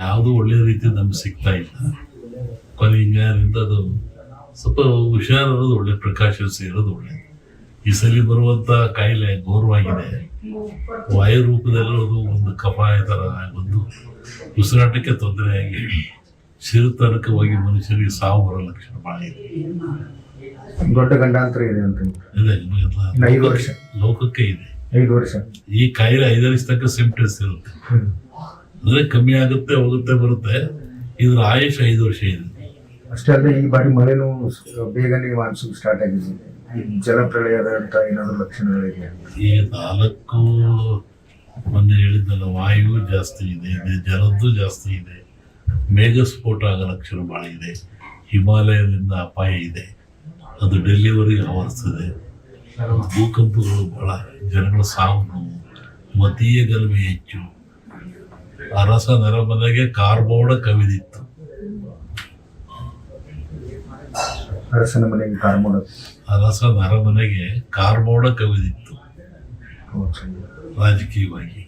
ಯಾವುದು ಒಳ್ಳೆ ರೀತಿ ನಮ್ಗೆ ಸಿಗ್ತಾ ಇಲ್ಲ. ಕೊನೆ ಹಿಂಗಾರಿಂದ ಅದು ಸ್ವಲ್ಪ ಹುಷಾರಿರೋದು ಒಳ್ಳೆ ಪ್ರಕಾಶ ಇರೋದು ಒಳ್ಳೆ. ಈ ಸಲ ಬರುವಂತ ಕಾಯಿಲೆ ಘೋರವಾಗಿದೆ. ವಾಯು ರೂಪದಲ್ಲಿ ಅದು ಒಂದು ಕಫಾಯ ಥರ ಒಂದು ಉಸಿರಾಟಕ್ಕೆ ತೊಂದರೆಯಾಗಿ ಶಿರತನಕವಾಗಿ ಮನುಷ್ಯರಿಗೆ ಸಾವು ಬರೋ ಲಕ್ಷಣ ಭಾಳ ಇದೆ. ದೊಡ್ಡ ಗಂಡಾಂತರ ಇದೆ ಅಂತ ಇದೆ ಇನ್ನು ಐದು ವರ್ಷ. ಲೋಕಕ್ಕೆ ಇದೆ. ಐದು ವರ್ಷ. ಈ ಕಾಯಿಲೆ ಐದರಿಸ್ತಕ್ಕ ಸಿಂಪ್ಟಮ್ಸ್ ಇರುತ್ತೆ. ಅಂದ್ರೆ ಕಮ್ಮಿ ಆಗುತ್ತೆ ಹೋಗುತ್ತೆ ಬರುತ್ತೆ. ಇದ್ರ ಆಯುಷ್ ಐದು ವರ್ಷ ಇದೆ. ಅಷ್ಟೇ ಅಲ್ಲದೆ ಈ ಬಾರಿ ಮಳೆನೂ ಬೇಗನೆ ಮಾನ್ಸೂನ್ ಸ್ಟಾರ್ಟ್ ಆಗಿದೆ. ಜಲಪ್ರಳಯದಂತ ಏನಾದ್ರು ಲಕ್ಷಣಗಳಿದೆ ಈಗ ನಾಲ್ಕು ಮೊನ್ನೆ ಹೇಳಿದ್ದಲ್ಲ ವಾಯು ಜಾಸ್ತಿ ಇದೆ ಇದೆ ಜಲದ್ದು ಜಾಸ್ತಿ ಇದೆ. ಮೇಘ ಸ್ಫೋಟ ಆಗೋ ಲಕ್ಷಣ ಭಾಳ ಇದೆ. ಹಿಮಾಲಯದಿಂದ ಅಪಾಯ ಇದೆ. ಅದು ಡೆಲ್ಲಿವರೆಗೆ ಆವರಿಸ್ತದೆ ಭೂಕಂಪಗಳು ಬಹಳ ಜನಗಳ ಸಾವು ನೋವು ಮತೀಯ ಗಲಭೆ ಹೆಚ್ಚು. ಅರಸ ನರಮನೆಗೆ ಕಾರ್ಬೋಡ ಕವಿದಿತ್ತು. ಅರಸನ ಮನೆಗೆ ಕಾರ್ಮೋಡ ಅರಸ ನರಮನೆಗೆ ಕಾರ್ಬೋಡ ಕವಿದಿತ್ತು. ರಾಜಕೀಯವಾಗಿ.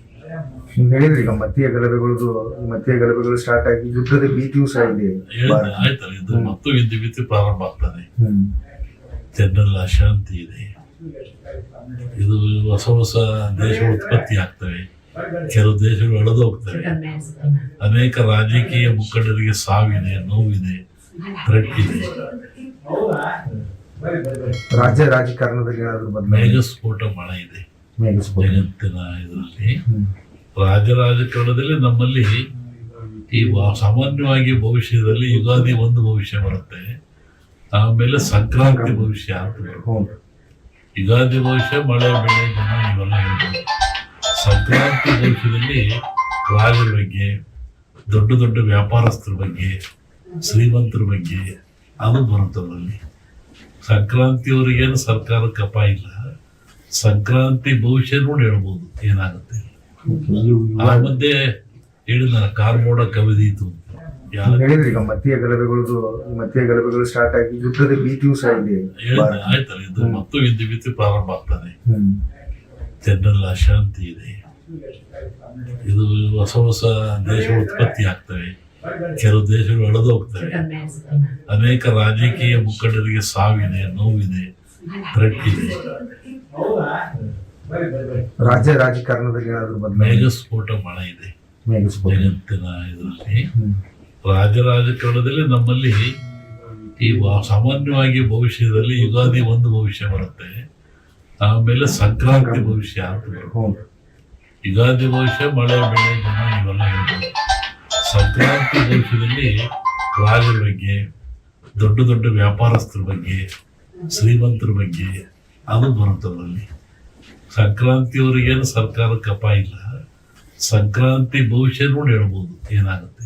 ನೀವು ಹೇಳಿದ್ರಿ ಈಗ ಮತೀಯ ಗಲಭೆಗಳದು ಮತೀಯ ಗಲಭೆಗಳು ಸ್ಟಾರ್ಟ್ ಆಗಿ ಯುದ್ಧದ ಭೀತಿಯೂ ಸಹ ಇದೆ. ಆಯ್ತಲ್ಲ ಇದು ಮತ್ತು ಯುದ್ಧ ಭೀತಿ ಪ್ರಾರಂಭ ಆಗ್ತದೆ. ಜನರಲ್ಲಿ ಅಶಾಂತಿ ಇದೆ. ಇದು ಹೊಸ ಹೊಸ ದೇಶ ಉತ್ಪತ್ತಿ ಆಗ್ತವೆ. ಕೆಲವು ದೇಶಗಳು ಅಳೆದು ಹೋಗ್ತವೆ. ಅನೇಕ ರಾಜಕೀಯ ಮುಖಂಡರಿಗೆ ಸಾವಿದೆ ನೋವಿದೆ ಇದೆ ರಾಜ್ಯ ರಾಜಕಾರಣದಲ್ಲಿ ಮೇಘಸ್ಫೋಟ ಬಹಳ ಇದೆ. ಜಗತ್ತಿನ ಇದರಲ್ಲಿ. ರಾಜ್ಯ ರಾಜ ರಾಜಕಾರಣದಲ್ಲಿ ನಮ್ಮಲ್ಲಿ ಈ ಸಾಮಾನ್ಯವಾಗಿ ಭವಿಷ್ಯದಲ್ಲಿ ಯುಗಾದಿ ಒಂದು ಭವಿಷ್ಯ ಬರುತ್ತೆ. ಆಮೇಲೆ ಸಂಕ್ರಾಂತಿ ಭವಿಷ್ಯ ಅಂತ ಯುಗಾದಿ ಭವಿಷ್ಯ ಮಳೆ ಬೆಳೆ ಜನ ಇವೆಲ್ಲ ಸಂಕ್ರಾಂತಿ ಭವಿಷ್ಯದಲ್ಲಿ ರಾಜರ ಬಗ್ಗೆ ದೊಡ್ಡ ದೊಡ್ಡ ವ್ಯಾಪಾರಸ್ಥರ ಬಗ್ಗೆ ಶ್ರೀಮಂತರ ಬಗ್ಗೆ ಅದು ಬರುತ್ತೆ ಅದರಲ್ಲಿ ಸಂಕ್ರಾಂತಿಯವರಿಗೇನು ಸರ್ಕಾರ ಕಪ ಇಲ್ಲ. ಸಂಕ್ರಾಂತಿ ಭವಿಷ್ಯ ನೋಡಿ ಹೇಳ್ಬೋದು ಏನಾಗುತ್ತೆ. ಆ ಮಧ್ಯೆ ಹೇಳಿದ ಕಾರ್ಬೋಡ ಕವಿದೀತು ಹೇಳಿದ್ರಿ ಗಲಭೆಗಳದು ಗಲಭೆಗಳು ಸ್ಟಾರ್ಟ್ ಆಗಿ ಯುದ್ಧದ ಭೀತಿಯೂ ಸಹ ಇದೆ. ಹೇಳಿದ ಆಯ್ತಲ್ಲ ಇದು ಮತ್ತು ವಿದ್ಯುತ್ ವಿದ್ಯು ಪ್ರಾರಂಭ ಆಗ್ತದೆ. ಜನರಲ್ಲಿ ಅಶಾಂತಿ ಇದೆ. ಇದು ಹೊಸ ಹೊಸ ದೇಶ ಉತ್ಪತ್ತಿ ಆಗ್ತವೆ. ಕೆಲವು ದೇಶಗಳು ಅಳೆದು ಹೋಗ್ತವೆ. ಅನೇಕ ರಾಜಕೀಯ ಮುಖಂಡರಿಗೆ ಸಾವಿದೆ ನೋವಿದೆ ಥ್ರೆಟ್ ಇದೆ ರಾಜ್ಯ ರಾಜಕಾರಣದಲ್ಲಿ ಮೇಘಸ್ಫೋಟ ಬಹಳ ಇದೆ. ಜಗತ್ತಿನ ಇದರಲ್ಲಿ ರಾಜಕಾರಣದಲ್ಲಿ ನಮ್ಮಲ್ಲಿ ಈ ಸಾಮಾನ್ಯವಾಗಿ ಭವಿಷ್ಯದಲ್ಲಿ ಯುಗಾದಿ ಒಂದು ಭವಿಷ್ಯ ಬರುತ್ತೆ. ಆಮೇಲೆ ಸಂಕ್ರಾಂತಿ ಭವಿಷ್ಯ ಅಂತ. ಯುಗಾದಿ ಭವಿಷ್ಯ ಮಳೆ, ಬೆಳೆ, ಜನ ಇವೆಲ್ಲ ಹೇಳ್ಬೋದು ಸಂಕ್ರಾಂತಿ ಭವಿಷ್ಯದಲ್ಲಿ ರಾಜರ ಬಗ್ಗೆ, ದೊಡ್ಡ ದೊಡ್ಡ ವ್ಯಾಪಾರಸ್ಥರ ಬಗ್ಗೆ, ಶ್ರೀಮಂತರ ಬಗ್ಗೆ ಅದು ಬರುತ್ತೆ ಅದರಲ್ಲಿ. ಸಂಕ್ರಾಂತಿಯವರಿಗೇನು ಸರ್ಕಾರ ಕಪ ಇಲ್ಲ. ಸಂಕ್ರಾಂತಿ ಭವಿಷ್ಯ ನೋಡಿ ಹೇಳ್ಬೋದು, ಏನಾಗುತ್ತೆ.